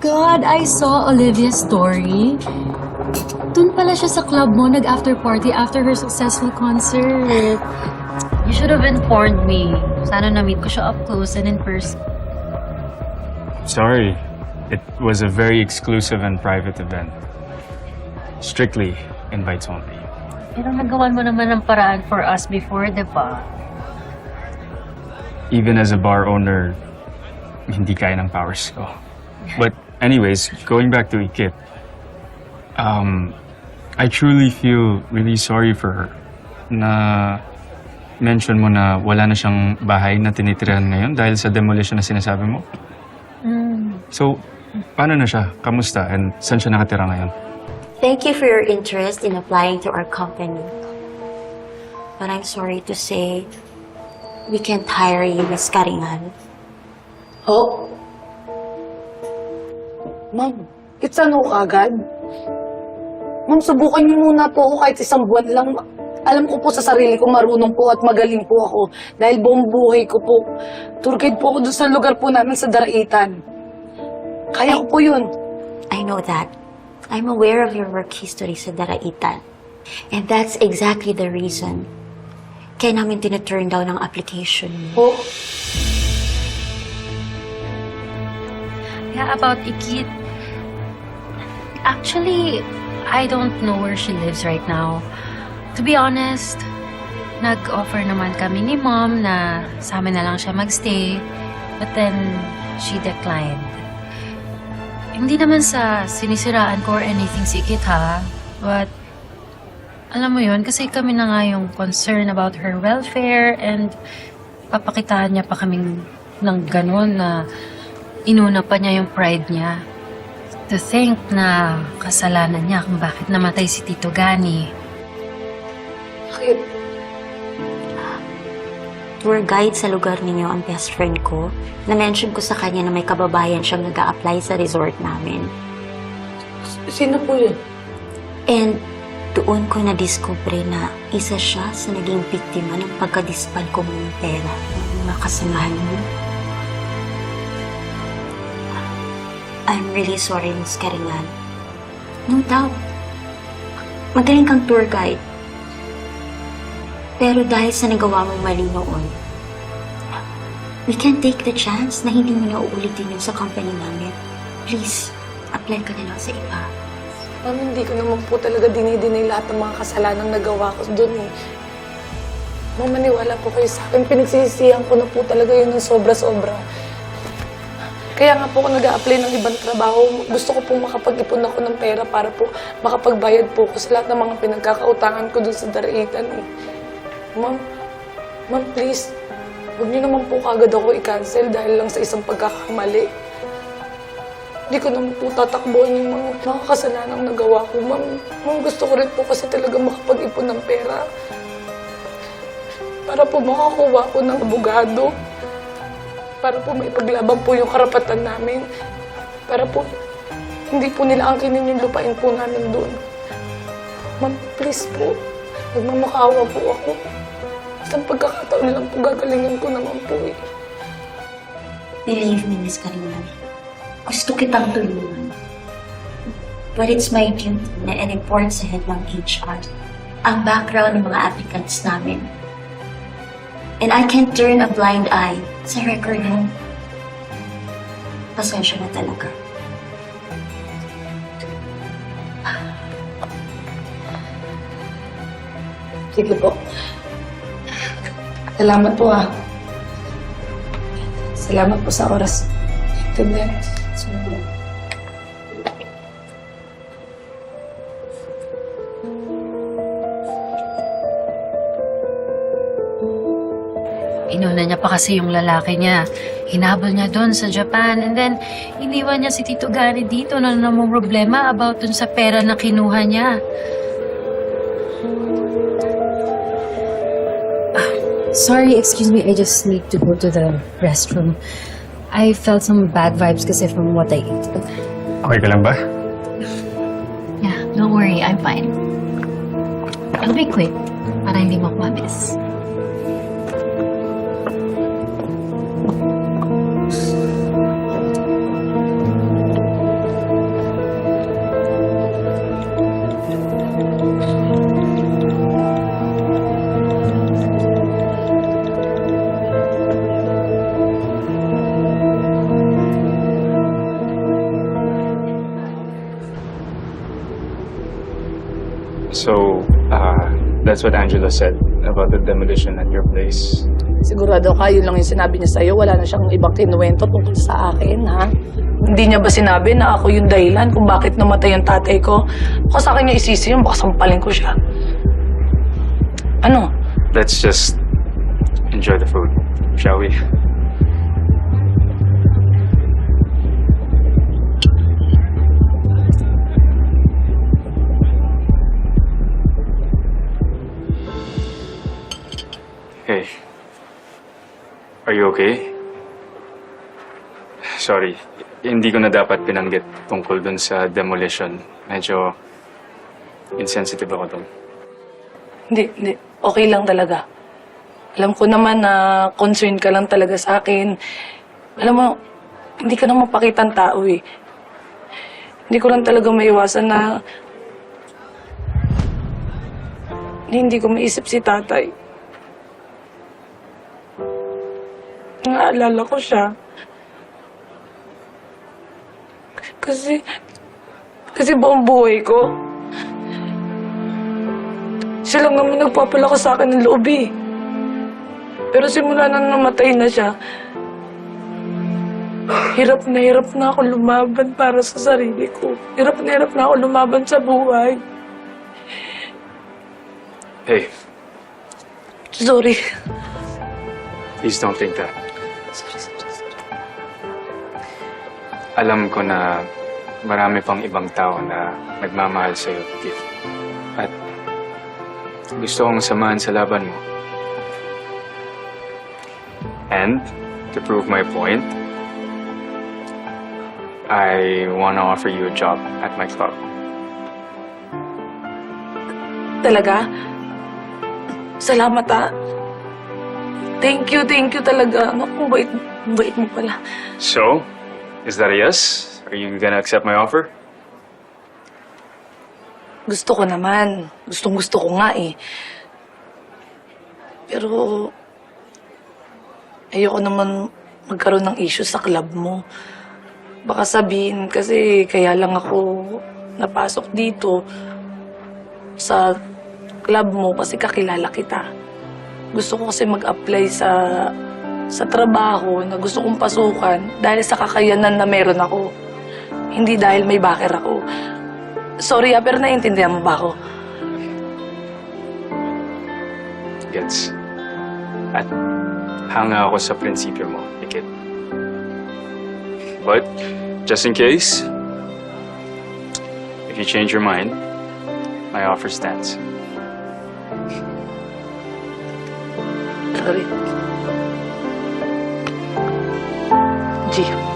God! I saw Olivia's story. Doon pala siya sa club mo, nag-after party after her successful concert. You should have informed me. Sana na-meet ko siya up close and in person. Sorry. It was a very exclusive and private event. Strictly invites only. Pero nagawan mo naman ng paraan for us before, di ba? Even as a bar owner, hindi kaya ng powers ko. But anyways, going back to Ikit, um, I truly feel really sorry for her na mention mo na wala na siyang bahay na tinitirahan ngayon dahil sa demolition na sinasabi mo. Mm. So, paano na siya? Kamusta? And saan siya nakatira ngayon? Thank you for your interest in applying to our company. But I'm sorry to say, we can't hire you, Miss Karingan. Oh? Ma'am, it's ano kagad? Ma'am, subukan niyo muna po ako kahit isang buwan lang. Alam ko po sa sarili ko marunong po at magaling po ako. Dahil buong buhay ko po. Tour guide po ako doon sa lugar po namin sa Daraitan. Kaya ko po yun. I know that. I'm aware of your work history sa Daraitan. And that's exactly the reason kaya namin tinaturn down ang application mo. Po, Yeah, about Ikit. Actually, I don't know where she lives right now. To be honest, nag-offer naman kami ni mom na sa amin na lang siya magstay. But then, she declined. Hindi naman sa sinisiraan ko or anything si Ikit ha. But, alam mo yun, kasi kami na nga yung concern about her welfare and papakitaan niya pa kaming ng ganun na inuna pa niya yung pride niya. To think na kasalanan niya kung bakit namatay si Tito Gani. bakit? Tour guide sa lugar ninyo ang best friend ko. Na-mention ko sa kanya na may kababayan siyang nag apply sa resort namin. Sino po yun? And doon ko na-discover na isa siya sa naging biktima ng pagkadispal ko ng pera ng mga kasamahan mo. I'm really sorry, Miss Karingan. No doubt. Magaling kang tour guide. Pero dahil sa nagawa mong mali noon, we can take the chance na hindi mo na uulitin yun sa company namin. Please, apply ka na lang sa iba. Ma'am, hindi ko naman po talaga dinidinay lahat ng mga kasalanang nagawa ko doon eh. Ma'am, maniwala po kayo sa akin. Pinagsisisihan ko na po talaga yun ng sobra-sobra. Kaya nga po ako nag apply ng ibang trabaho. Gusto ko pong makapag-ipon ako ng pera para po makapagbayad po ko sa lahat ng mga pinagkakautangan ko doon sa Daraitan eh. Ma'am, ma'am please, huwag niyo naman po kagad ako i-cancel dahil lang sa isang pagkakamali. Hindi ko naman po tatakbuhan yung mga, mga kasalanang nagawa ko. Ma'am, ma'am, gusto ko rin po kasi talaga makapag-ipon ng pera. Para po makakuha ko ng abogado. Para po maipaglaban po yung karapatan namin. Para po hindi po nila angkinin yung lupain po namin doon. Ma'am, please po. Nagmamakaawa po ako. Isang pagkakataon lang po gagalingin ko naman po eh. Believe me, Miss Karingan. Gusto kitang tulungan. But it's my duty na in-report sa head ng HR ang background ng mga applicants namin. And I can't turn a blind eye sa record mo. Pasensya na talaga. Sige po. Salamat po ah. Salamat po sa oras. Good night. Inuna niya pa kasi yung lalaki niya. Hinabol niya doon sa Japan. And then, iniwan niya si Tito Gani dito na namang problema about dun sa pera na kinuha niya. Ah, Sorry, excuse me. I just need to go to the restroom. I felt some bad vibes kasi from what I ate. Okay ka lang ba? Yeah, don't worry. I'm fine. I'll be quick para hindi mo ako So, uh, that's what Angela said about the demolition at your place. Sigurado ka, yun lang yung sinabi niya sa'yo. Wala na siyang ibang kinuwento tungkol sa akin, ha? Hindi niya ba sinabi na ako yung dahilan kung bakit namatay yung tatay ko? Baka sa akin niya isisi yun, baka sampalin ko siya. Ano? Let's just enjoy the food, shall we? Hey, are you okay? Sorry, hindi ko na dapat pinanggit tungkol dun sa demolition. Medyo insensitive ako dun. Hindi, hindi. Okay lang talaga. Alam ko naman na concern ka lang talaga sa akin. Alam mo, hindi ka naman pakitang tao eh. Hindi ko lang talaga maiwasan na hindi ko maisip si tatay. Naalala ko siya. Kasi, kasi buong buhay ko, siya lang naman nagpapalakas sa akin ng loob eh. Pero simula na namatay na siya, hirap na hirap na ako lumaban para sa sarili ko. Hirap na hirap na ako lumaban sa buhay. Hey, Sorry. please don't think that. Alam ko na marami pang ibang tao na nagmamahal sa iyo, Kit. At gusto kong samahan sa laban mo. And, to prove my point, I want to offer you a job at my club. Talaga? Salamat ah. Thank you, thank you talaga. Naku, bait, bait mo pala. So, is that a yes? Are you gonna accept my offer? Gusto ko naman. Gustong gusto ko nga eh. Pero, ayoko naman magkaroon ng issue sa club mo. Baka sabihin kasi kaya lang ako napasok dito sa club mo kasi kakilala kita. Gusto ko kasi mag-apply sa sa trabaho na gusto kong pasukan dahil sa kakayanan na meron ako. Hindi dahil may backer ako. Sorry ah, pero naiintindihan mo ba ako? Gets. At hanga ako sa prinsipyo mo, Ikit. But, just in case, if you change your mind, my offer stands. 特别，姐。